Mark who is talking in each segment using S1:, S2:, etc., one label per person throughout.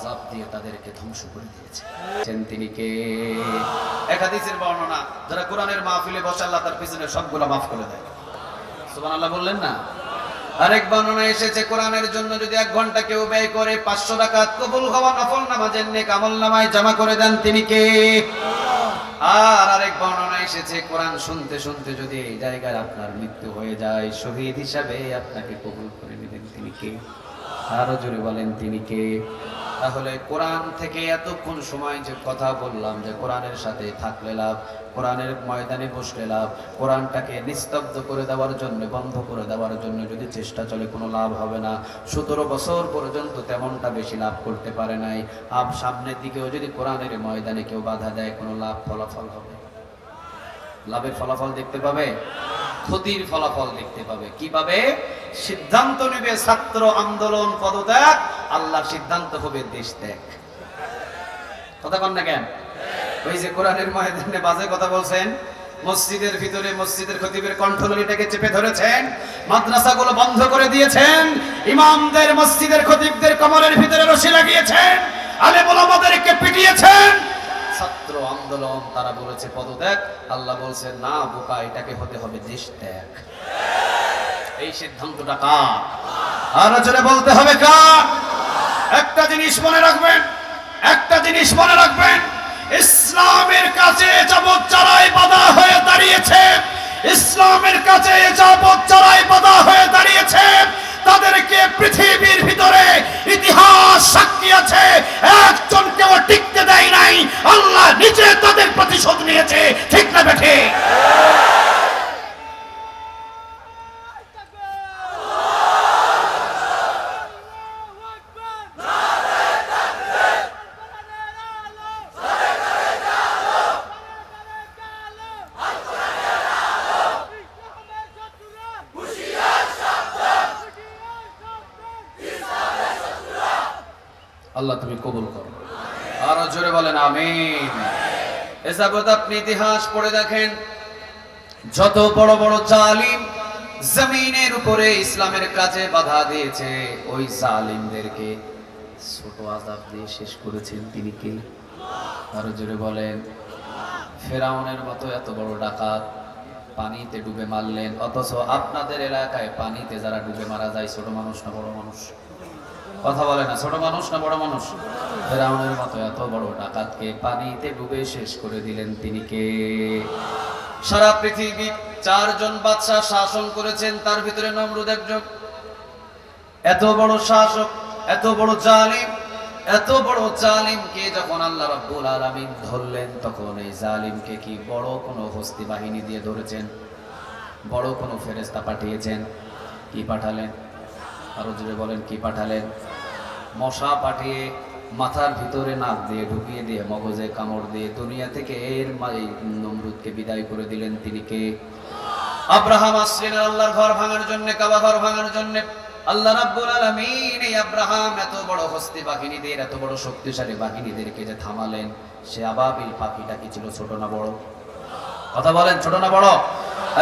S1: আজাব দিয়ে তাদেরকে ধ্বংস করে দিয়েছে। তিনি কে? একাদিসের বর্ণনা, যারা কোরআনের মাহফিলে বসে, আল্লাহ তার পিছনে সবগুলো মাফ করে দেয়। সুবহানাল্লাহ বললেন না? আরেক বর্ণনা এসেছে, কোরআনের জন্য যদি এক ঘণ্টা কেউ ব্যয় করে পাঁচশো টাকা কবুল হওয়া নফল নামাজের নেক আমল নামায় জমা করে দেন, তিনি কে? আর আরেক বর্ণনা এসেছে, কোরআন শুনতে শুনতে যদি এই জায়গায় আপনার মৃত্যু হয়ে যায়, শহীদ হিসাবে আপনাকে কবুল করে নেবেন, তিনি কে? আরও জোরে বলেন তিনি কে? তাহলে কোরআন থেকে এতক্ষণ সময় যে কথা বললাম, যে কোরআনের সাথে থাকলে লাভ, কোরআনের ময়দানে বসলে লাভ, কোরআনটাকে নিস্তব্ধ করে দেওয়ার জন্য, বন্ধ করে দেওয়ার জন্য যদি চেষ্টা চলে, কোনো লাভ হবে না। সতেরো বছর পর্যন্ত তেমনটা বেশি লাভ করতে পারে নাই। আপ সামনের দিকেও যদি কোরআনের ময়দানে কেউ বাধা দেয়, কোনো লাভ ফলাফল হবে? লাভের ফলাফল দেখতে পাবে? ক্ষতির ফলাফল দেখতে পাবে। কি পাবে সিদ্ধান্ত নেবে ছাত্র আন্দোলন পদত্যাগ আল্লাহ সিদ্ধান্ত হবে দেশ ত্যাগ। কথা কন না কেন? ওই যে কোরআনের ময়দানে বাজে কথা বলছেন, মসজিদের ভিতরে মসজিদের খতিবের কণ্ঠললিটাকে চেপে ধরেছেন, মাদ্রাসাগুলো বন্ধ করে দিয়েছেন, ইমামদের, মসজিদের খতিবদের কমরের ভিতরে রশি লাগিয়েছেন আলেম ওলামাদেরকে পিটিয়েছেন ছাত্র আন্দোলন, তারা বলেছে, পদত্যাগ। আল্লাহ বলছে না বোকা, এটাকে হতে হবে দেশ ত্যাগ এই সিদ্ধান্তটা কার? আর জোরে বলতে হবে কার? একটা জিনিস মনে রাখবেন, একটা জিনিস মনে রাখবেন, ইসলামের কাছে যাবৎ যারাই বাধা হয়ে দাঁড়িয়েছে। ইসলামের কাছে যাবৎ যারাই বাধা হয়ে দাঁড়িয়েছে। তাদেরকে পৃথিবীর ভিতরে ইতিহাস সাক্ষী আছে। একজন কেউ টিকতে দেয় নাই। আল্লাহ নিজে তাদের প্রতিশোধ নিয়েছে। ঠিক না বেঠে আল্লাহ তুমি কবুল করো আরও জোরে বলেন আমিন এসাবত আপনি ইতিহাস পড়ে দেখেন, যত বড় বড় জালিম জমিনের উপরে ইসলামের কাছে বাধা দিয়েছে, ওই জালিমদেরকে ছোট আজাব দিয়ে শেষ করেছেন তিনি কে? আরও জোরে বলেন। ফেরাউনের মতো এত বড় ডাকাত পানিতে ডুবে মারলেন, অথচ আপনাদের এলাকায় পানিতে যারা ডুবে মারা যায়, ছোট মানুষ না বড় মানুষ? কথা বলে না, ছোট মানুষ না বড় মানুষ? ফেরাউনের মতো এত বড় ডাকাতকে পানিতে ডুবে শেষ করে দিলেন তিনি কে? সারা পৃথিবী চারজন বাদশাহ শাসন করেছেন, তার ভিতরে নমরুদ একজন। এত বড় শাসক, এত বড় জালিম, এত বড় জালিমকে যখন আল্লাহ রাব্বুল আলামিন ধরলেন, তখন এই জালিমকে কি বড় কোনো হস্তি বাহিনী দিয়ে ধরেছেন? বড় কোনো ফেরেস্তা পাঠিয়েছেন? কি পাঠালেন? আরও জুড়ে বলেন, কি পাঠালেন? মশা পাঠিয়ে মাথার ভিতরে নাক দিয়ে ঢুকিয়ে দিয়ে, মগজে কামড় দিয়ে দুনিয়া থেকে এর নমরুদকে বিদায় করে দিলেন তিনি কে? আব্রাহাম আসলেন আল্লাহর ঘর ভাঙার জন্য, কাবা ঘর ভাঙার জন্য। আল্লাহ রাব্বুল আলামিন এই আব্রাহাম এত বড় হস্তি বাহিনীদের, এত বড় শক্তিশালী বাহিনীদেরকে যে থামালেন, সে আবাবিল পাখিটা কি ছিল, ছোট না বড়? কথা বলেন, ছোট না বড়?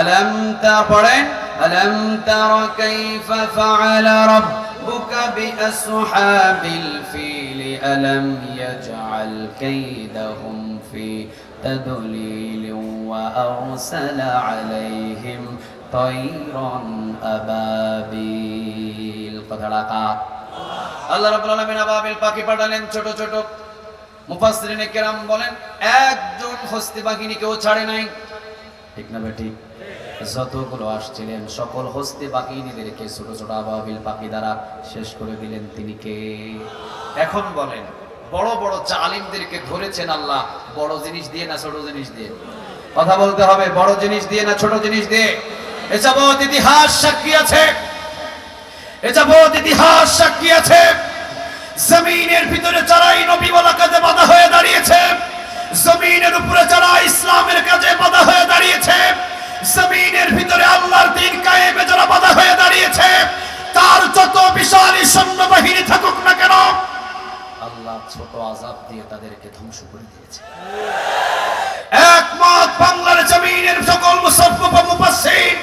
S1: আলম তা পড়েন, আলম তারা কাইফা ফাআলা রাব্বুকা বিআসহাবিল ফিল আলম ইয়াজআল কাইদাহুম ফি تدليل وأرسل عليهم طيرا أبابيل কথাটা কার আল্লাহ রাব্বুল আলামিন আবাবিল পাখি পাঠালেন ছোট ছোট মুফাসসিরিনে কেরাম বলেন একজন হস্তি বাহিনী কেউ ছাড়ে নাই ঠিক না বেটি যতগুলো আসছিলেন, সকল হস্তি বাহিনীদেরকে ছোট ছোট আবাবিল পাখি দ্বারা শেষ করে দিলেন তিনি কে? এখন বলেন, বড় বড় জালিমদেরকে ধরেছেন আল্লাহ, বড় জিনিস দিয়ে না ছোট জিনিস দিয়ে? কথা বলতে হবে, বড় জিনিস দিয়ে না ছোট জিনিস দিয়ে? এসবত ইতিহাস সাক্ষী আছে। এ যাবৎ ইতিহাস সাক্ষী আছে। জমিনের ভিতরে যারাই নবী বলা কাজে বাধা হয়ে দাঁড়িয়েছে, জমিনের উপরে যারা ইসলামের কাজে বাধা হয়ে দাঁড়িয়েছে জমিনের ভিতরে আল্লাহর দিন কায়েমে যারা বাধা হয়ে দাঁড়িয়েছে, তার যত বিশাল সৈন্য বাহিনী থাকুক না কেন, আল্লাহ ছোট আজাব দিয়ে তাদেরকে ধ্বংস করে দিয়েছে। একমত বাংলার জমিনের সকল মুফাসসির,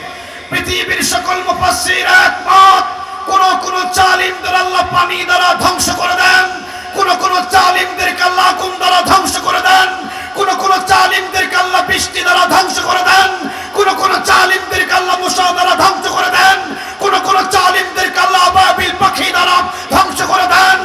S1: পৃথিবীর সকল মুফাসসির একমত, কোন কোন জালিমদের আল্লাহ পানি দ্বারা ধ্বংস করে দেন। কোন কোন জালিমদেরকে আল্লাহ আগুন দ্বারা ধ্বংস করে দেন। কোন কোন জালিমদেরকে আল্লাহ বৃষ্টি দ্বারা ধ্বংস করে দেন। কোন কোন জালিমদেরকে আল্লাহ মুসা দ্বারা ধ্বংস করে দেন। কোন কোন জালিমদেরকে আল্লাহ আবাবিল পাখি দ্বারা ধ্বংস করে দেন।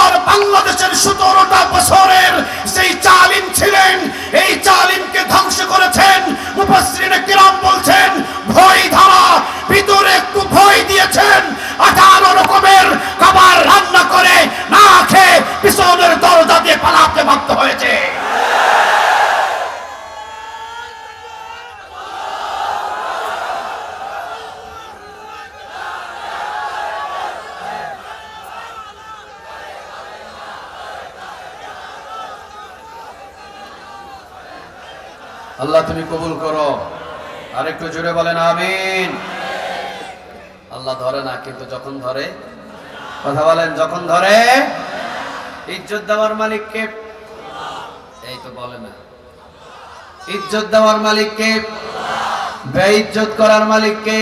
S1: আর বাংলাদেশের সতেরোটা বছরের সেই চালিম ছিলেন, এই চালিমকে ধ্বংস করেছেন। মুফাসসিরিনে কিরাম বলছেন ভয় ধারা ভিতরে একটু ভয় দিয়েছেন আঠারো রকমের খাবার রান্না করে না খেয়ে পিছনের দরজা দিয়ে পালাতে বাধ্য হয়েছে আল্লাহ তুমি কবুল করো আর একটু জোরে বলেন আমিন আল্লাহ ধরে না কিন্তু যখন ধরে কথা বলেন যখন ধরে। ইজ্জত দেওয়ার মালিককে এই তো বলে না। ইজ্জত দেওয়ার মালিককে বেইজ্জত করার মালিককে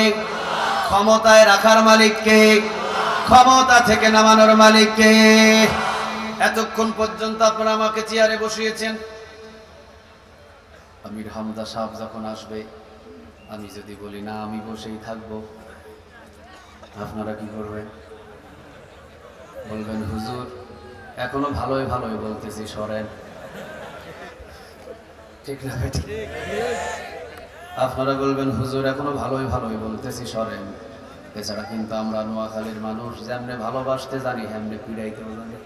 S1: ক্ষমতায় রাখার মালিককে ক্ষমতা থেকে নামানোর মালিককে এতক্ষণ পর্যন্ত আপনারা আমাকে চেয়ারে বসিয়েছেন। আমির হামদা সাহেব যখন আসবে, আমি যদি বলি, না, আমি বসেই থাকব। আপনারা কি করবেন? বলবেন, হুজুর, এখনও ভালোই ভালোই বলতেছি, সরেন। ঠিক না আপনারা বলবেন, হুজুর, এখনও ভালোই ভালোই বলতেছি, সরেন। এছাড়া কিন্তু আমরা নোয়াখালীর মানুষ, যেমনে ভালোবাসতে জানি, হেমনে পিড়াইতেও জানি।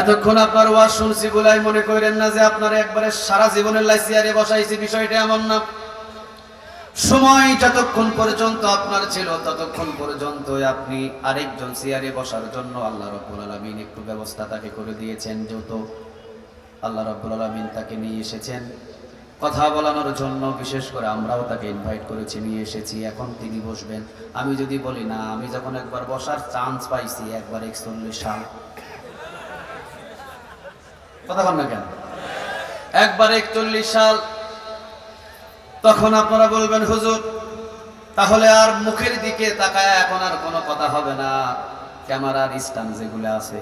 S1: এতক্ষণ আপনার ওয়াজ শুনছি বলাই মনে করেন না যে আপনারা একবারে সারা জীবনের লাই চেয়ারে বসাইছি, বিষয়টা এমন না। সময় যতক্ষণ পর্যন্ত আপনার ছিল, ততক্ষণ পর্যন্ত আপনি আরেকজন চেয়ারে বসার জন্য আল্লাহ রব্বুল আলমিন একটু ব্যবস্থা তাকে করে দিয়েছেন, যেহেতু আল্লাহ রব্বুল আলমিন তাকে নিয়ে এসেছেন। কথা বলানোর জন্য বিশেষ করে আমরাও তাকে ইনভাইট করেছি, নিয়ে এসেছি, এখন তিনি বসবেন। আমি যদি বলি, না, আমি যখন একবার বসার চান্স পাইছি, একবার একচল্লিশ সাল। কথা বল না কেন? একবার একচল্লিশ সাল তখন আপনারা বলবেন, হুজুর, তাহলে আর মুখের দিকে তাকায় এখন আর কোনো কথা হবে না। ক্যামেরার স্ট্যান্ড যেগুলো আছে,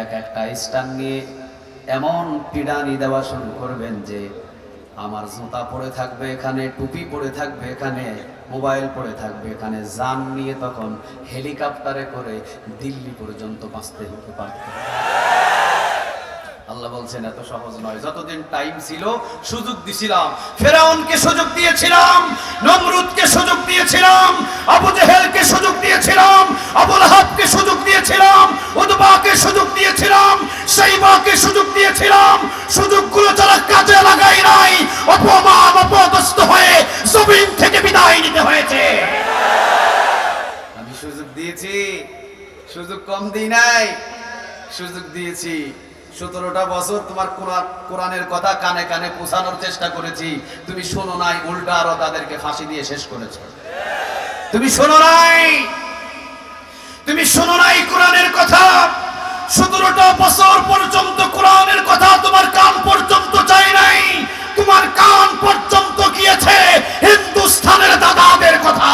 S1: এক একটা স্ট্যান্ড নিয়ে এমন পিডানি দেওয়া শুরু করবেন যে, আমার জুতা পড়ে থাকবে এখানে, টুপি পড়ে থাকবে এখানে, মোবাইল পড়ে থাকবে এখানে। যান নিয়ে তখন হেলিকপ্টারে করে দিল্লি পর্যন্ত বাঁচতে হতে পারত। আল্লাহ বলছেন, এত সহজ নয়। যতদিন টাইম ছিল, সুযোগ দিছিলাম। ফেরাউনকে সুযোগ দিয়েছিলাম, নমরুদকে সুযোগ দিয়েছিলাম, আবু জেহেলকে সুযোগ দিয়েছিলাম, আবুল হাবকে সুযোগ দিয়েছিলাম উদবাকে সুযোগ দিয়েছিলাম, সাইবাকে সুযোগ দিয়েছিলাম। সুযোগগুলো যারা কাজে লাগাই নাই, অপমান অপদস্থ হয়ে জমিন থেকে বিদায় নিতে হয়েছে। আমি সুযোগ দিয়েছি। সুযোগ কম দিই নাই। সুযোগ দিয়েছি। সতেরোটা বছর তোমার কোরআনের কথা কানে কানে পৌঁছানোর চেষ্টা করেছি। তুমি শোনো নাই, উল্টা আরও তাদেরকে ফাঁসি দিয়ে শেষ করেছ। তুমি শোনো নাই! তুমি শোনো নাই কোরআনের কথা! সতেরোটা বছর পর্যন্ত কোরআনের কথা তোমার কান পর্যন্ত যায় নাই। তোমার কান পর্যন্ত গিয়েছে হিন্দুস্তানের দাদাদের কথা।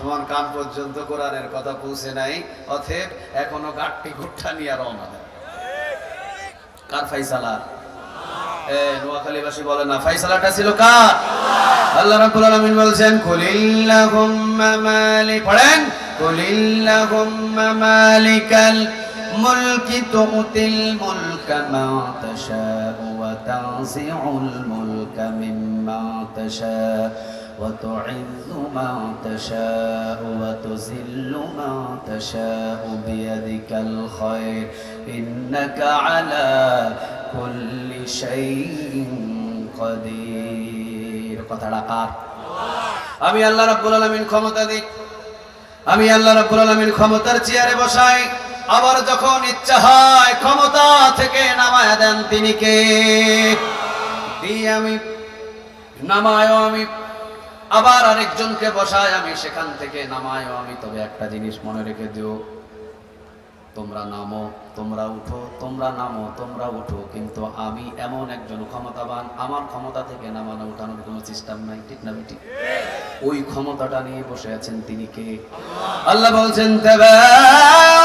S1: তোমার কান পর্যন্ত কোরআনের কথা পৌঁছে নাই অথেব এখনও গাঠটি গুঠা নিয়ে রওনা দেয় কার ফাইসালা? নোয়াখালীবাসী বলে না, ফাইসালাটা ছিল কার? আল্লাহ রাব্বুল আলামিন বলছেন, কুলিল্লাহুম্মা মালিক পড়েন, কুলিল্লাহুম্মা মালিকাল মুলকি তুতিল মুলকা মা তাশাউ ওয়া তানজিউল মুলকা মিম্মা তাশাউ। وتعز ما تشاء وتذل ما تشاء بيدك الخير إنك على كل شيء قدير কথাটা কার আমি আল্লাহ রাব্বুল আলামিন ক্ষমতা দিই আমি আল্লাহ রাব্বুল আলামিন ক্ষমতার চেয়ারে বসাই আবার যখন ইচ্ছা হয় ক্ষমতা থেকে নামায় দেন তিনি কে দিই আমি নামায়ও আমি আবার আরেকজনকে বসায়, আমি সেখান থেকে নামায়ও। আমি তবে একটা জিনিস মনে রেখে দিও, তোমরা নামো, তোমরা উঠো, তোমরা নামো, তোমরা উঠো। কিন্তু আমি এমন একজন ক্ষমতাবান, আমার ক্ষমতা থেকে নামানো, উঠানোর কোনো সিস্টেম নাই, ঠিক না ঠিক ওই ক্ষমতাটা নিয়ে বসে আছেন তিনি কে? আল্লাহ বলছেন তাবারাকাল্লাযী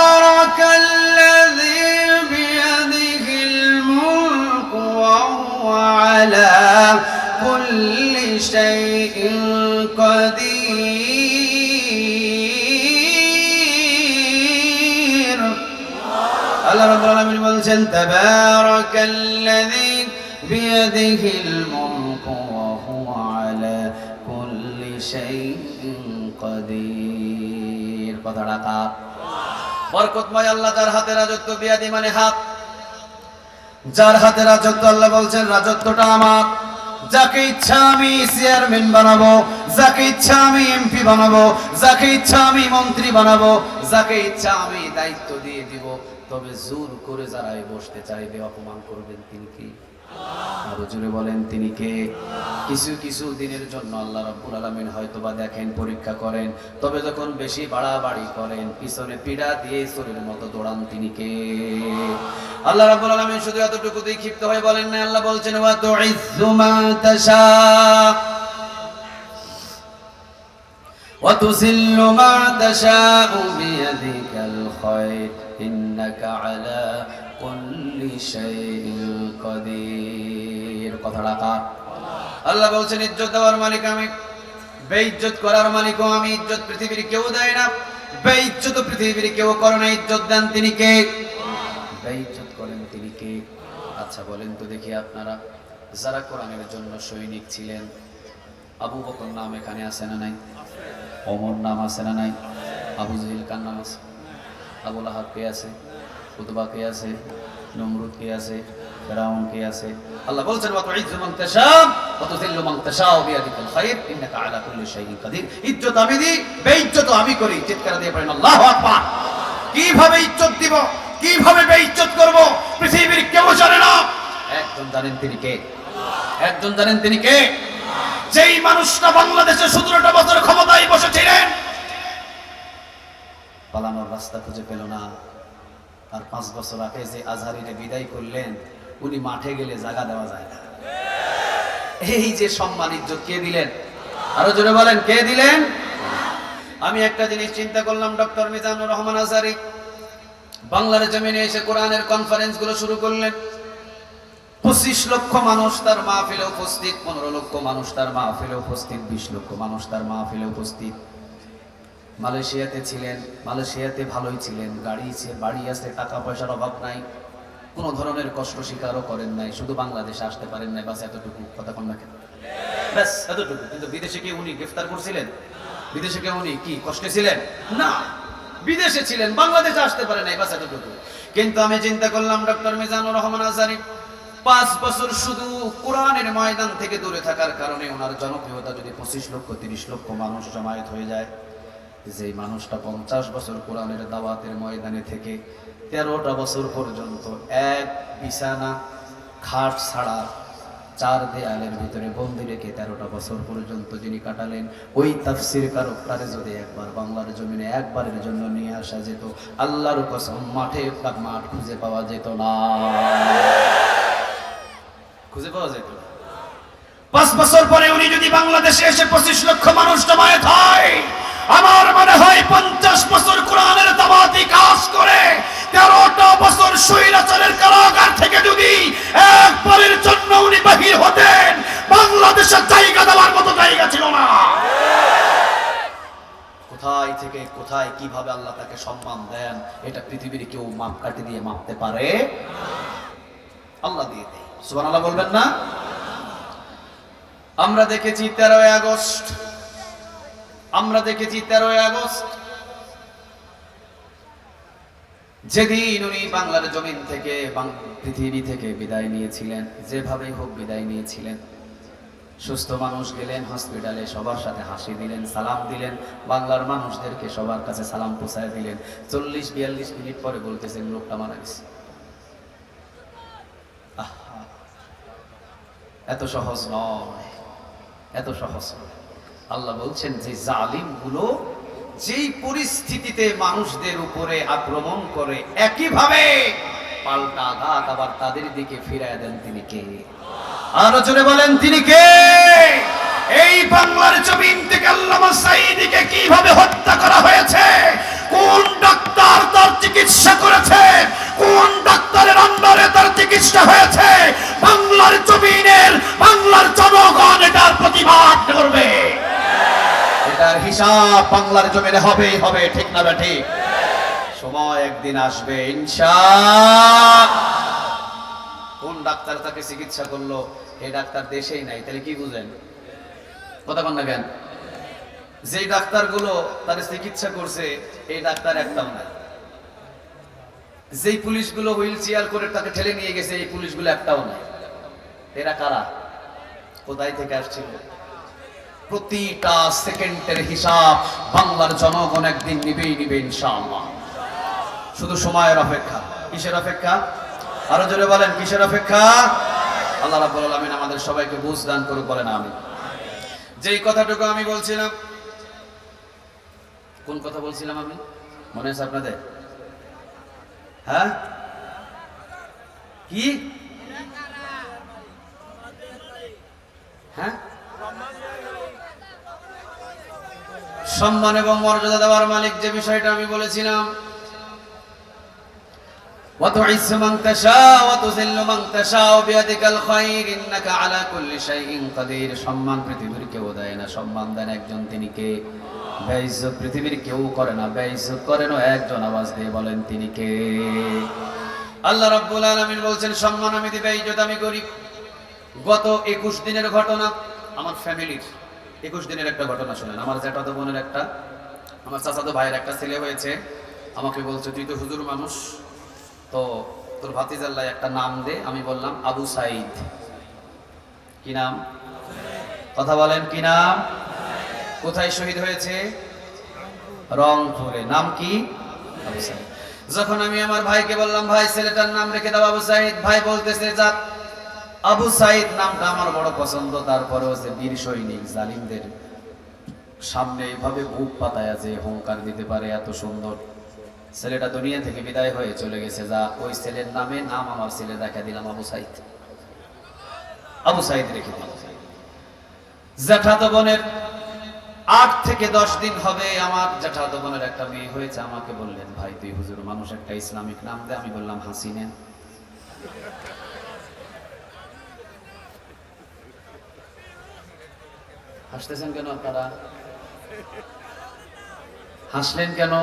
S1: তাবারাকাল্লাযী বিয়াদিহিল মুলকু ওয়া হুয়া আলা কুল্লি শাইইন কাদির। কথাটা কার বরকতময় আল্লাহ যার হাতে রাজত্ব, বিয়াদি মানে হাত। যার হাতে রাজত্ব, আল্লাহ বলছেন, রাজত্বটা আমার। যাকে ইচ্ছা আমি চেয়ারম্যান বানাবো, যাকে ইচ্ছা আমি এমপি বানাবো, যাকে ইচ্ছা আমি মন্ত্রী বানাবো, যাকে ইচ্ছা আমি দায়িত্ব দিয়ে দিব। তবে জোর করে যারা বসতে চাইবে অপমান করবেন তিনি কি? আরও জোরে বলেন, তিনি কে? কিছু কিছু দিনের জন্য আল্লাহ রব্বুল আলমিন হয়তো বা দেখেন, পরীক্ষা করেন, তবে যখন বেশি বাড়াবাড়ি করেন, পিছনে পীড়া দিয়ে শরীর মতো দৌড়ান তিনি কে? আল্লাহ শুধু এতটুকু দিয়ে ক্ষিপ্ত হয়ে বলেন না আল্লাহ বলছেন, ওয়া মা তাশা। মা তাশা ইন্নাকা আলা কুল্লি শাইইন কাদির কথা রাখা আল্লাহ বলছেন, ইজ্জত দেওয়ার মালিক আমি, বেইজ্জত করার মালিকও আমি, ইজ্জত পৃথিবীর কেউ দেয় না, বেইজ্জত পৃথিবীর কেউ করে না, ইজ্জত দেন তিনি কে? বেইজ্জত করেন তিনি কে? আচ্ছা বলেন তো দেখি আপনারা, যারা কোরআনের জন্য সৈনিক ছিলেন, আবু বকর নাম এখানে আছে না নাই? অমর নাম আছে না নাই? আবু জহিল কার নাম আছে? আবুল আহাব কে আছে? কুতবা কে আছে, নমরুদ কে আছে, ফেরাউন কে আছে। আল্লাহ বলছেন ওয়া তুইজ্জু মান তাশা ওয়া তুযিল্লু মান তাশা বিয়াদিকাল খায়র ইন্নাকা আলা কুল্লি শাইইন কাদির। ইজ্জত আমি দিই, বেইজ্জত আমি করি। চিৎকার দিয়ে পড়েন আল্লাহু আকবার। কীভাবে ইজ্জত দিব? কীভাবে বেইজ্জত করব? পৃথিবীর কেউ জানে না। একজন জানেন তিনি কে? একজন জানেন তিনি কে? যেই মানুষটা বাংলাদেশে সতেরোটা বছর ক্ষমতায় বসেছিলেন, পালানোর রাস্তা খুঁজে পেল না। আর পাঁচ বছর আগে যে আজহারিরে বিদায় করলেন, উনি মাঠে গেলে জায়গা দেওয়া যায় না। এই যে সম্মান ইজ্জত, কে দিলেন? আরও জোরে বলেন, কে দিলেন? আমি একটা জিনিস চিন্তা করলাম, ডক্টর মিজানুর রহমান আজারি বাংলার জমিনে এসে কোরআনের কনফারেন্সগুলো শুরু করলেন। পঁচিশ লক্ষ মানুষ তার মাহফিলে উপস্থিত, পনেরো লক্ষ মানুষ তার মাহফিলে উপস্থিত, বিশ লক্ষ মানুষ তার মাহফিলে উপস্থিত। মালয়েশিয়াতে ছিলেন, মালয়েশিয়াতে ভালোই ছিলেন, গাড়ি বাড়ি আছে টাকা পয়সার অভাব নাই, কোনো ধরনের কষ্ট স্বীকারও করেন নাই, শুধু বাংলাদেশে আসতে পারেন নাই, বাস এতটুকু, কথা কন না কেন? ব্যাস, এতটুকু। কিন্তু বিদেশে কি উনি গ্রেফতার করছিলেন? বিদেশে কি উনি কি কষ্টে ছিলেন? না, বিদেশে ছিলেন, বাংলাদেশে আসতে পারেন নাই, বাস এতটুকু। কিন্তু আমি চিন্তা করলাম, ডক্টর মিজানুর রহমান আজারি, পাঁচ বছর শুধু কোরআনের ময়দান থেকে দূরে থাকার কারণে ওনার জনপ্রিয়তা যদি পঁচিশ লক্ষ, তিরিশ লক্ষ মানুষ জমায়েত হয়ে যায় যে মানুষটা পঞ্চাশ বছর কোরআনের দাওয়াতের ময়দানে থেকে তেরোটা বছর পর্যন্ত এক বিছানা খাট ছাড়া চার দেয়ালের ভিতরে বন্দি রেখে তেরোটা বছর পর্যন্ত যিনি কাটালেন, ওই তাফসির কারকটারে যদি একবার বাংলার জমিনে একবারের জন্য নিয়ে আসা যেত, আল্লাহর কসম মাঠে মাঠ খুঁজে পাওয়া যেত না। খুঁজে পাওয়া যেত পাঁচ বছর পরে উনি যদি বাংলাদেশে এসে পঁচিশ লক্ষ মানুষ জমায়েত হয় আমার মনে হয় পঞ্চাশ বছর কোরআনের দাবাতি কাজ করে, তেরোটা বছর স্বৈরাচারের কারাগার থেকে যদি একবারের জন্য উনি বাহির হতেন বাংলাদেশের জায়গা দেওয়ার মতো জায়গা ছিল না। কোথায় থেকে কোথায় কীভাবে আল্লাহ তাকে সম্মান দেন, এটা পৃথিবীর কেউ মাপ কাটি দিয়ে মাপতে পারে? আল্লাহ দিয়ে দেয়। সুবান আল্লাহ বলবেন না? আমরা দেখেছি তেরোই আগস্ট আমরা দেখেছি তেরোই আগস্ট। যেদিন উনি বাংলার জমিন থেকে পৃথিবী থেকে বিদায় নিয়েছিলেন, যেভাবেই হোক বিদায় নিয়েছিলেন। সুস্থ মানুষ গেলেন হসপিটালে সবার সাথে হাসি দিলেন, সালাম দিলেন, বাংলার মানুষদেরকে সবার কাছে সালাম পৌঁছায় দিলেন। চল্লিশ, বিয়াল্লিশ মিনিট পরে বলতেছেন, লোকটা মারা গেছে। এত সহজ নয়, এত সহজ নয়। আল্লাহ বলছেন যে জালিমগুলো যেই পরিস্থিতিতে মানুষদের উপরে আক্রমণ করে, একইভাবে পাল্টা আঘাত আবার তাদের দিকে ফিরায় দেন তিনি কে? আরও বলেন, তিনি কে? এই বাংলার জমিন থেকে কীভাবে হত্যা করা হয়েছে? কোন ডাক্তার তার চিকিৎসা করেছে? কোন ডাক্তারের আন্ডারে তার চিকিৎসা হয়েছে? বাংলার জমিনের, বাংলার জনগণ এটার প্রতিবাদ করবে। এটার হিসাব বাংলার জমিনে হবে হবে, ঠিক না বা ঠিক সময় একদিন আসবে, ইনশা কোন ডাক্তার তাকে চিকিৎসা করল? এই ডাক্তার দেশেই নাই, তাহলে কি বুঝেন? কথা কন না কেন? যে ডাক্তারগুলো তার চিকিৎসা করছে এই ডাক্তার একটাও নাই। যেই পুলিশগুলো হুইল চেয়ার করে তাকে ঠেলে নিয়ে গেছে, এই পুলিশগুলো একটাও নাই। এরা কারা? কোথায় থেকে আসছিল? প্রতিটা সেকেন্ডের হিসাব বাংলার জনগণ একদিন নিবেই নিবে ইনশাআল্লাহ। শুধু সময়ের অপেক্ষা। কিসের অপেক্ষা? আরও জোরে বলেন, কিসের অপেক্ষা? আল্লাহ রাব্বুল আলামিন আমাদের সবাইকে বুঝ দান করুক, বলেন আমি যেই কথাটুকু আমি বলছিলাম, কোন কথা বলছিলাম আমি? মনে আছে আপনাদের? হ্যাঁ? কি? হ্যাঁ? সম্মান এবং মর্যাদা দেওয়ার মালিক যে বিষয়টা আমি বলেছিলাম وتعز من تشاء وتذل من تشاء بيدك الخير انك على كل شيء قدير সম্মান পৃথিবীর কেউ দেয় না সম্মান দেন একজন তিনি কে বেইজ্জত পৃথিবীর কেউ করে না বেইজ্জত করেন একজন আওয়াজ দিয়ে বলেন তিনি কে আল্লাহ রাব্বুল আলামিন বলছেন সম্মান আমি দিবে ইজ্জত আমি করি গত একুশ দিনের ঘটনা আমার ফ্যামিলির একুশ দিনের একটা ঘটনা শুনেন। আমার জ্যাঠাতো বোনের একটা, আমার চাচাতো ভাইয়ের একটা ছেলে হয়েছে। আমাকে বলছে, তুই তো হুজুর মানুষ। তো তোর ভাতিজাল্লাহ একটা নাম দে। আমি বললাম, আবু সাইদ কি নাম? কথা বলেন, কি নাম? কোথায় শহীদ হয়েছে? রংপুরে। নাম কি? যখন আমি আমার ভাইকে বললাম, ভাই, ছেলেটার নাম রেখে দাও আবু সাইদ ভাই বলতেছে যাক আবু সাইদ নামটা আমার বড় পছন্দ, তারপরেও যে বীর সৈনিক, জালিমদের সামনে এইভাবে বুক পাতায় যে হুঙ্কার দিতে পারে এত সুন্দর। ছেলেটা দুনিয়া থেকে বিদায় হয়ে চলে গেছে, যা ওই ছেলের নামে নাম আমার ছেলে দেখা দিলাম আবু সাইদ। আবু সাইদ রেখে দিলাম। জ্যাঠাতো বোনের আট থেকে দশ দিন হবে, আমার জ্যাঠাতো বোনের একটা মেয়ে হয়েছে, আমাকে বললেন, ভাই, তুই হুজুর, মানুষ একটা ইসলামিক নাম দে। আমি বললাম হাসিনেন হাসতেছেন কেন আপনারা? হাসলেন কেন?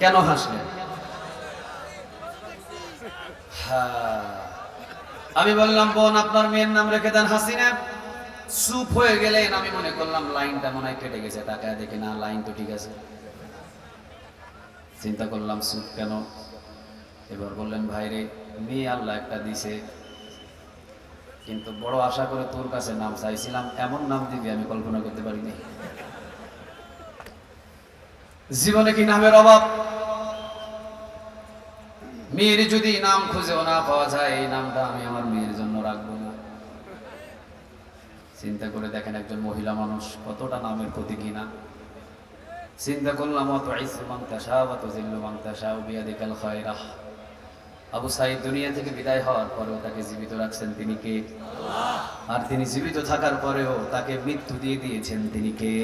S1: কেন হাসলেন? হ্যাঁ। আমি বললাম, বোন, আপনার মেয়ের নাম রেখে দেন হাসিনা। চুপ হয়ে গেলেন, আমি মনে করলাম লাইনটা মনে হয় কেটে গেছে, তাকায় দেখি না, লাইন তো ঠিক আছে। চিন্তা করলাম, চুপ কেন? এবার বললেন, ভাইরে, মেয়ে আল্লাহ একটা দিছে। কিন্তু বড় আশা করে তোর কাছে নাম চাইছিলাম, এমন নাম দিবি আমি কল্পনা করতে পারিনি। জীবনে কি নামের অভাব? মেয়ের যদি নাম খুঁজেও না পাওয়া যায়, এই নামটা আমি আমার মেয়ের জন্য রাখব না। চিন্তা করে দেখেন একজন মহিলা মানুষ কতটা নামের প্রতি কিনা। চিন্তা করলাম, অত আইসু মাংতাসা অত জিল্লু মাংতাসা বিয়াদিকাল খয়রাহ আবু সাইদ দুনিয়া থেকে বিদায় হওয়ার পরেও তাকে জীবিত রাখছেন তিনি কে? আর তিনি জীবিত থাকার পরেও তাকে মৃত্যু দিয়ে দিয়েছেন তিনি কে?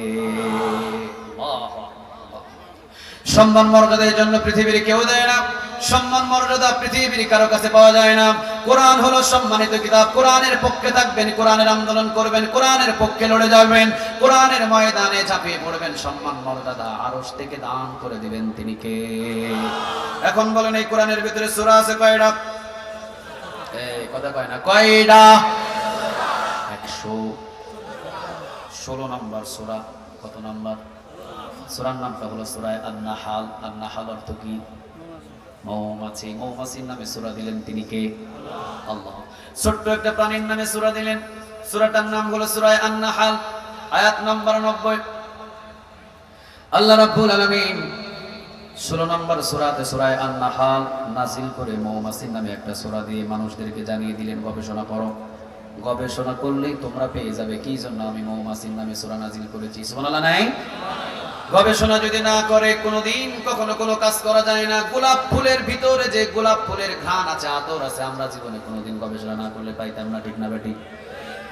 S1: সম্মান মর্যাদা মর্যাদার জন্য পৃথিবীর কেউ দেয় না। সম্মান মর্যাদা পৃথিবীর কারও কাছে পাওয়া যায় না। কোরআন হলো সম্মানিত কিতাব। কোরআনের পক্ষে থাকবেন, কোরআনের আন্দোলন করবেন, কোরআনের পক্ষে লড়ে যাবেন। কোরআনের ময়দানে ঝাঁপিয়ে পড়বেন। সম্মান মর্যাদা আরশ থেকে দান করে দিবেন তিনি কে? এখন বলেন এই কোরআনের ভিতরে সূরা আছে কয়টা? এই কথা কয় না, কয়টা? একশো ষোলো নম্বর সূরা। কত নম্বর? সূরার নামটা হলো সূরায় আন-নাহাল অর্থ কি? মৌমাছি, মৌমাছির নামে সূরা দিলেন তিনি কে? আল্লাহ। ছোট্ট একটা প্রাণীর নামে সূরা দিলেন। সূরাটার নাম হলো সূরায় আন-নাহাল, আয়াত নম্বর 90 আল্লাহ রাব্বুল আলামিন ষোলো নম্বর সূরাতে সূরায় আন-নাহাল নাজিল করে মৌমাছির নামে একটা সূরা দিয়ে মানুষদেরকে জানিয়ে দিলেন, গবেষণা করো। গবেষণা করলেই তোমরা পেয়ে যাবে। কি জন্য আমি মৌমাছির নামে সূরা নাজিল করেছি? সুবহানাল্লাহ, নাই? গবেষণা যদি না করে, কোনোদিন কখনো কোনো কাজ করা যায় না। গোলাপ ফুলের ভিতরে যে গোলাপ ফুলের ঘ্রাণ আছে, আতর আছে, আমরা জীবনে কোনোদিন গবেষণা না করলে পাইতাম না ঠিক না বেটি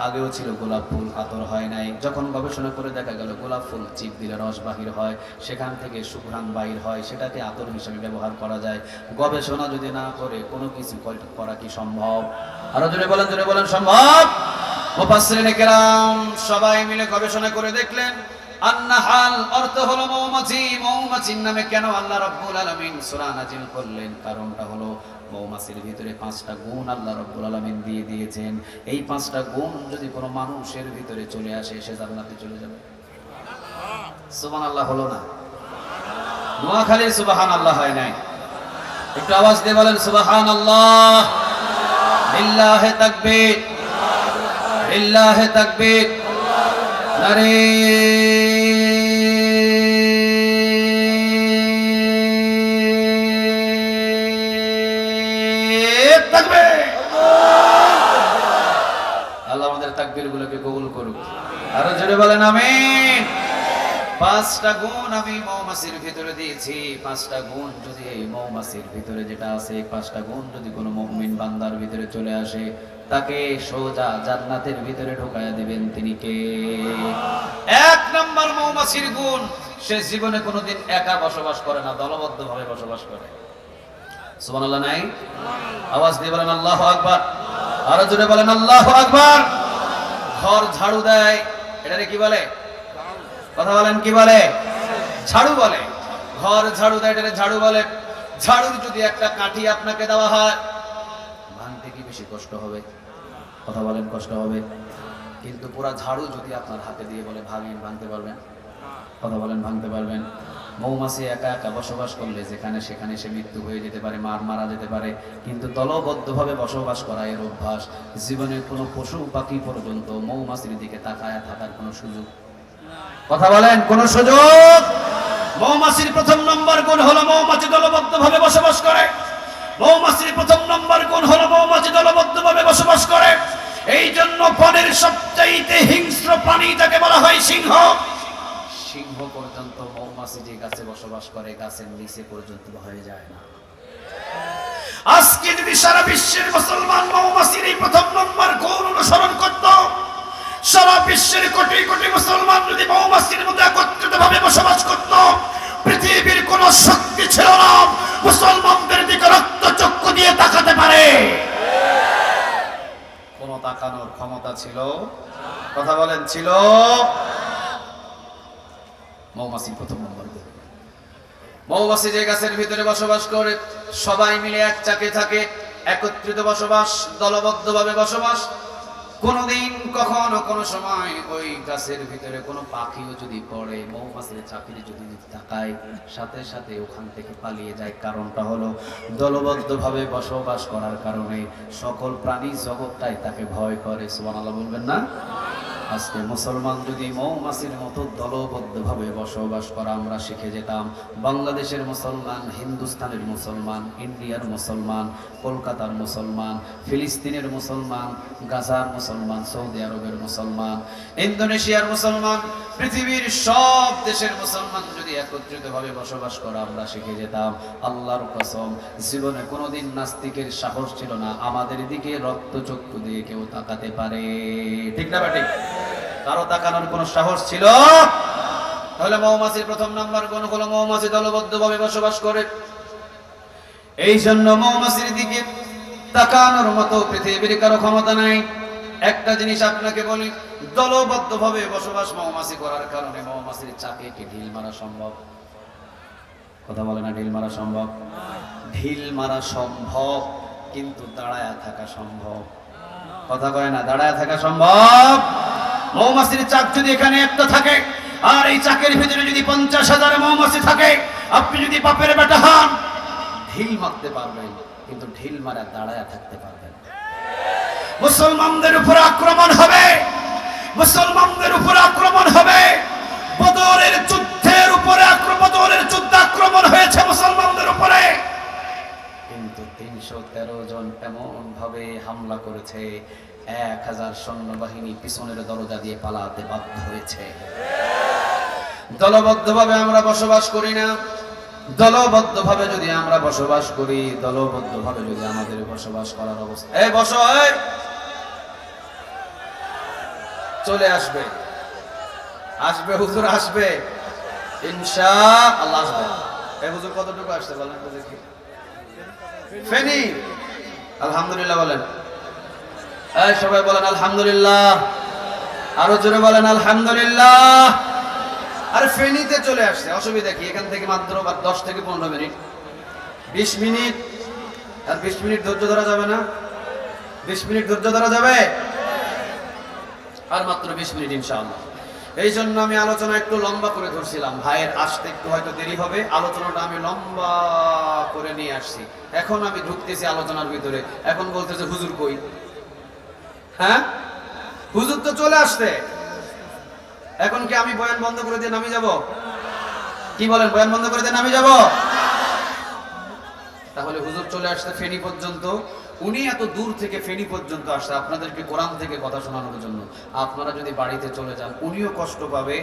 S1: আগেও ছিল গোলাপ ফুল, আতর হয় নাই। যখন গবেষণা করে দেখা গেল, গোলাপ ফুল চিপ দিলে রস বাহির হয়, সেখান থেকে সুঘ্রাণ বাহির হয়, সেটাকে আতর হিসেবে ব্যবহার করা যায়। গবেষণা যদি না করে, কোনো কিছু করা কি সম্ভব? আরও জোরে বলেন জোরে বলেন, সম্ভব? মুফাসসিরিনে কেরাম সবাই মিলে গবেষণা করে দেখলেন আন্নাহাল অর্থ হলো মৌমাছি। মৌমাছির নামে কেন আল্লাহ রাব্বুল আলামিন সূরা নাজিল করলেন? কারণটা হলো মৌমাছির ভিতরে পাঁচটা গুণ আল্লাহ রাব্বুল আলামিন দিয়ে দিয়েছেন। এই পাঁচটা গুণ যদি কোনো মানুষের ভিতরে চলে আসে, সে জান্নাতে চলে যাবে। সুবহানাল্লাহ হলো না? নোয়াখালীর সুবহানাল্লাহ হয় নাই। একটু আওয়াজ দিয়ে বলেন, সুবহানাল্লাহ। লিল্লাহে তাকবীর। লিল্লাহে তাকবীর। তাকবীর। আল্লাহ আমাদের তাকবীর গুলোকে কবুল করুক। আরও জোরে বলেন, আমিন। পাঁচটা গুণ আমি মৌমাছির ভিতরে দিয়েছি। পাঁচটা গুণ যদি এই মৌমাছির ভিতরে যেটা আছে, পাঁচটা গুণ যদি কোনো মুমিন বান্দার ভিতরে চলে আসে তাকে সোজা জান্নাতের ভিতরে ঢোকায়া দিবেন তিনি কে? এক নম্বর মৌমাছির গুণ, সে জীবনে কোনোদিন একা বসবাস করে না দলবদ্ধ ভাবে বসবাস করে। সুবহানাল্লাহ, নাই? আওয়াজ দিয়ে বলেন আল্লাহু আকবার। আরও জোরে বলেন আল্লাহু আকবার। ঘর ঝাড়ু দেয়, এটারে কি বলে? কথা বলেন, কি বলে? ঝাড়ু বলে। ঘর ঝাড়ু দেয়, এটারে ঝাড়ু বলে। ঝাড়ুর যদি একটা কাঠি আপনাকে দেওয়া হয় ভাঙতে কি বেশি কষ্ট হবে? কথা বলেন, কষ্ট হবে। কিন্তু পুরা ঝাড়ু যদি আপনার হাতে দিয়ে বলে ভাঙেন, ভাঙতে পারবেন? কথা বলেন, ভাঙতে পারবেন। মৌমাছি একা একা বসবাস করলে যেখানে সেখানে সে মৃত্যু হয়ে যেতে পারে, মার মারা যেতে পারে। কিন্তু দলবদ্ধভাবে বসবাস করা এর অভ্যাস, জীবনের কোনো পশু পাখি পর্যন্ত মৌমাছির দিকে তাকায় থাকার কোনো সুযোগ। কথা বলেন, কোন সুযোগ? মৌমাছির প্রথম নম্বর গুণ হলো মৌমাছি দলবদ্ধভাবে বসবাস করে। মৌমাছির প্রথম নম্বর গুণ হলো মৌমাছি দলবদ্ধভাবে বসবাস করে। এই জন্য বনের সবচাইতে হিংস্র প্রাণী যাকে বলা হয় সিংহ। সিংহ পর্যন্ত মৌমাছি যে গাছে বসবাস করে গাছের নিচে পর্যন্ত হয়ে যায় না। আজকে যদি সারা বিশ্বের মুসলমান মৌমাছির এই প্রথম নম্বর গুণ অনুসরণ করত সারা বিশ্বের কোটি কোটি মুসলমান যদি মৌমাছির মধ্যে একত্রিত ভাবে বসবাস করত পৃথিবীর কোন শক্তি ছিল না। মুসলমানদের দিকে রক্ত চক্ষু দিয়ে তাকাতে পারে। কোন তাকানোর ক্ষমতা ছিল? কথা বলেন, ছিল। মৌমাছি প্রথম নম্বর। মৌমাছি যে গাছের ভিতরে বসবাস করে, সবাই মিলে এক চাকে থাকে, একত্রিত বসবাস, দলবদ্ধভাবে বসবাস। কোনোদিন কখনো কোনো সময় ওই গাছের ভিতরে কোনো পাখিও যদি পড়ে, মৌমাছির চাকরি যদি তাকায়, সাথে সাথে ওখান থেকে পালিয়ে যায়। কারণটা হলো দলবদ্ধভাবে বসবাস করার কারণে সকল প্রাণী জগৎটাই তাকে ভয় করে। সুবহানাল্লাহ বলবেন না? আজকে মুসলমান যদি মৌমাছির মতো দলবদ্ধভাবে বসবাস করা আমরা শিখে যেতাম, বাংলাদেশের মুসলমান, হিন্দুস্তানের মুসলমান, ইন্ডিয়ার মুসলমান, কলকাতার মুসলমান, ফিলিস্তিনের মুসলমান, গাজার মুসলমান, সৌদি আরবের মুসলমান, ইন্দোনেশিয়ার মুসলমান, পৃথিবীর সব দেশের মুসলমান যদি একত্রিতভাবে বসবাস করা আমরা শিখে যেতাম। আল্লাহর কসম, জীবনে কোনোদিন নাস্তিকের সাহস ছিল না। আমাদের দিকে রক্তচক্ষু দিয়ে কেউ তাকাতে পারে। ঠিক না ব্যাটিক কারও তাকানোর কোনো সাহস ছিল? তাহলে মৌমাছির প্রথম নাম্বার কোন? হলো মৌমাছি দলবদ্ধভাবে বসবাস করে। এই জন্য মৌমাছির দিকে তাকানোর মতো পৃথিবীর কারও ক্ষমতা নাই। একটা জিনিস আপনাকে বলি, দলবদ্ধভাবে বসবাস মৌমাছি করার কারণে মৌমাছির চাকে কি ঢিল মারা সম্ভব। কথা বলে না, ঢিল মারা সম্ভব? ঢিল মারা সম্ভব, কিন্তু দাঁড়ায়া থাকা সম্ভব। কথা কয় না, দাঁড়ায় থাকা সম্ভব? মৌমাছির চাক যদি এখানে একটা থাকে, আর এই চাকের ভিতরে যদি পঞ্চাশ হাজার মৌমাছি থাকে, আপনি যদি পাপের বেটা হন, ঢিল মারতে পারবেন, কিন্তু ঢিল মারা দাঁড়ায় থাকতে পারবেন মুসলমানদের উপর আক্রমণ হবে, মুসলমানদের উপর আক্রমণ হবে। বদরের যুদ্ধের উপরে বদরের যুদ্ধ আক্রমণ হয়েছে মুসলমানদের উপরে। কিন্তু তিনশো তেরো জন এমন ভাবে হামলা করেছে এক হাজার সৈন্যবাহিনী পিছনের দরজা দিয়ে পালাতে বাধ্য হয়েছে। দলবদ্ধভাবে আমরা বসবাস করি না। দলবদ্ধভাবে যদি আমরা বসবাস করি, দলবদ্ধভাবে যদি আমাদের বসবাস করার অবস্থা এই বসো। চলে আসবে। আসবে, হুজুর আসবে। ইনশা আল্লাহ আসবে। এই হুজুর কতটুকু আসতে বলেন দেখি। ফেনি। আলহামদুলিল্লাহ বলেন। সবাই বলেন আলহামদুলিল্লাহ। আরও জোরে বলেন আলহামদুলিল্লাহ। আর ফেনীতে চলে আসছে, অসুবিধা কি? এখান থেকে মাত্র দশ থেকে পনেরো মিনিট। বিশ মিনিট। আর বিশ মিনিট ধৈর্য ধরা যাবে না। বিশ মিনিট ধৈর্য ধরা যাবে? আর মাত্র বিশ মিনিট ইনশাআল্লাহ। এই জন্য আমি আলোচনা একটু লম্বা করে ধরছিলাম। ভাইয়ের আসতে একটু হয়তো দেরি হবে। আলোচনাটা আমি লম্বা করে নিয়ে আসছি। এখন আমি ঢুকতেছি আলোচনার ভিতরে। এখন বলতেছে, হুজুর কই? হ্যাঁ? হুজুর তো চলে আসতে এখন কি আমি বয়ান বন্ধ করে দিয়ে নামি যাব? কি বলেন, বয়ান বন্ধ করে দিয়ে নামি যাব? তাহলে হুজুর চলে আসতে ফেনী পর্যন্ত। উনি এত দূর থেকে ফেনী পর্যন্ত আসছে, আপনাদেরকে কোরআন থেকে কথা শোনানোর জন্য। আপনারা যদি বাড়িতে চলে যান, উনিও কষ্ট পাবে।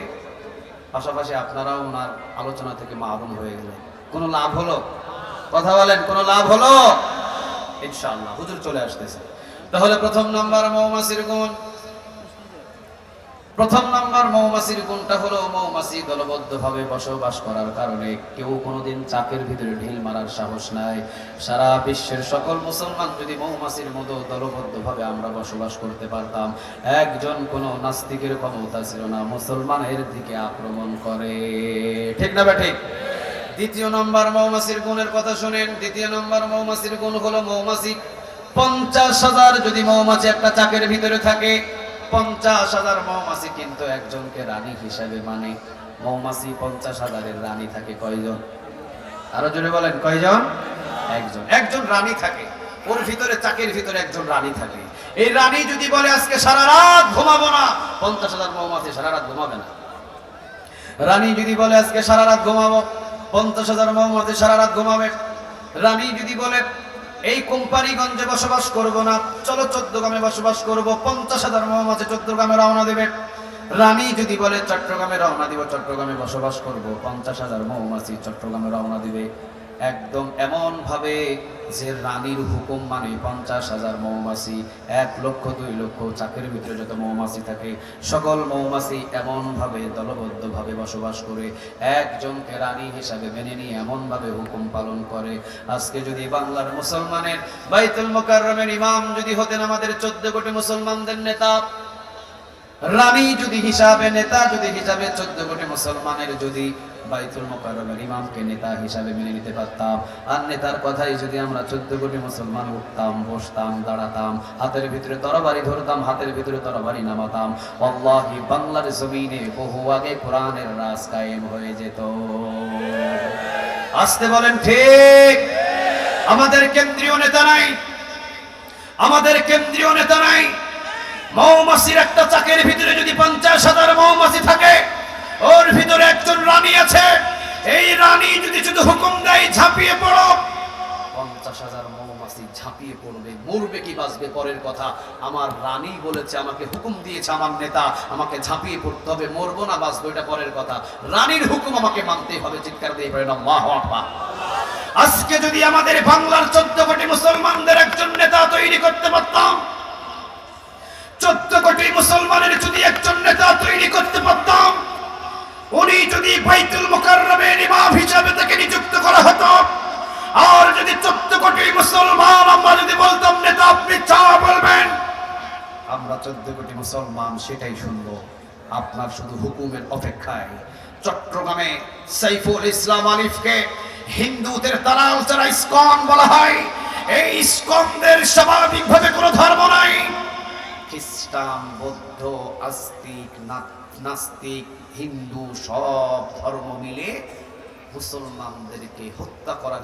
S1: পাশাপাশি আপনারাও ওনার আলোচনা থেকে মাহরুম হয়ে গেলেন। কোনো লাভ হলো? কথা বলেন, কোনো লাভ হলো? ইনশাআল্লাহ, হুজুর চলে আসতেছে। তাহলে প্রথম নাম্বার মৌমাছির গুণ প্রথম নাম্বার মৌমাছির গুণটা হলো? মৌমাছি দলবদ্ধভাবে বসবাস করার কারণে কেউ কোনোদিন চাকের ভিতরে ঢিল মারার সাহস নাই। সারা বিশ্বের সকল মুসলমান যদি মৌমাছির মতো দলবদ্ধভাবে আমরা বসবাস করতে পারতাম, একজন কোনো নাস্তিকের ক্ষমতা ছিল না, মুসলমানের দিকে আক্রমণ করে। ঠিক না বা দ্বিতীয় নম্বর মৌমাছির গুণের কথা শুনেন। দ্বিতীয় নম্বর মৌমাছির গুণ হলো মৌমাছি পঞ্চাশ হাজার যদি মৌমাছি একটা চাকের ভিতরে থাকে, পঞ্চাশ হাজার মৌমাছি কিন্তু একজনকে রানী হিসাবে মানে। মৌমাছি পঞ্চাশ হাজারের রানী থাকে কয়জন? আরও জোরে বলেন, কয়জন? একজন। একজন রানী থাকে। ওর ভিতরে, চাকের ভিতরে একজন রানী থাকে। এই রানী যদি বলে, আজকে সারা রাত ঘুমাবো না, পঞ্চাশ হাজার মৌমাছি সারা রাত ঘুমাবে না। রানী যদি বলে, আজকে সারা রাত ঘুমাবো, পঞ্চাশ হাজার মৌমাছি সারা রাত ঘুমাবে। রানী যদি বলে এই কোম্পানিগঞ্জে বসবাস করব না। চলো চোদ্দগ্রামে বসবাস করব। পঞ্চাশ হাজার মৌমাছি চোদ্দগ্রামে রওনা দেবে। রানী যদি বলে চট্টগ্রামে রওনা দিব, চট্টগ্রামে বসবাস করব। পঞ্চাশ হাজার মৌমাছি চট্টগ্রামে রওনা দিবে। একদম এমন ভাবে যে রানীর হুকুম মানে পঞ্চাশ হাজার মৌমাছি, এক লক্ষ, দুই লক্ষ চাকের ভিতরে যত মৌমাছি থাকে, সকল মৌমাছি এমন ভাবে দলবদ্ধ ভাবে বসবাস করে একজনকে রানী হিসাবে মেনে নিয়ে এমন ভাবে হুকুম পালন করে। আজকে যদি বাংলার মুসলমানের বাইতুল মোকাররমের ইমাম যদি হতেন আমাদের চোদ্দ কোটি মুসলমানদের নেতা, রানী যদি হিসাবে, নেতা যদি হিসাবে, চোদ্দ কোটি মুসলমানের যদি বাইতুল মোকাররমের ইমামকে নেতা হিসাবে মেনে নিতে পারতাম। আর নেতার কথাই যদি আমরা চোদ্দ কোটি মুসলমান উঠতাম, বসতাম, দাঁড়াতাম, হাতের ভিতরে তরবারি ধরতাম, হাতের ভিতরে তরবারি নামাতাম, আল্লাহি বাংলার জমিনে বহু আগে কোরআনের রাজ কায়েম হয়ে যেত। আসতে বলেন ঠিক? আমাদের কেন্দ্রীয় নেতা নাই। আমাদের কেন্দ্রীয় নেতা নাই। মৌমাছির একটা চাকের ভিতরে যদি পঞ্চাশ হাজার মৌমাছি থাকে ওর ভিতরে একজন রানী আছে। এই রানী যদি শুধু হুকুম দেয়, ঝাঁপিয়ে পড়ো। পঞ্চাশ হাজার মৌমাছি ঝাঁপিয়ে পড়বে, মরবে কি বাঁচবে পরের কথা? আমার রানী বলেছে, আমাকে হুকুম দিয়েছে আমার নেতা, আমাকে ঝাঁপিয়ে পড়তে হবে, মরবো না, বাঁচবো, এটা পরের কথা। রানীর হুকুম আমাকে মানতে হবে, চিৎকার দিয়ে পারে না মা হওয়া আজকে যদি আমাদের বাংলার চোদ্দ কোটি মুসলমানদের একজন নেতা তৈরি করতে পারতাম, চোদ্দ কোটি মুসলমানের যদি একজন নেতা তৈরি করতে পারতাম উনি যদি বাইতুল মুকাররমের ইমাম হিসাবে তাকে নিযুক্ত করা হতো, আর যদি চোদ্দ কোটি মুসলমান, আমরা যদি বলতাম, নেতা, আপনি চা বলবেন। আমরা চোদ্দ কোটি মুসলমান সেটাই শুনব। আপনার শুধু হুকুমের অপেক্ষায় চট্টগ্রামে সাইফুল ইসলাম আলিফকে হিন্দুদের দালাল যারা ইসকন বলা হয়, এই ইসকনদের স্বাভাবিকভাবে কোনো ধর্ম নাই। খ্রিস্টান, বৌদ্ধ, আস্তিক নাস্তিক হিন্দু সব ধর্ম মিলে মুসলমানদেরকে হত্যা করার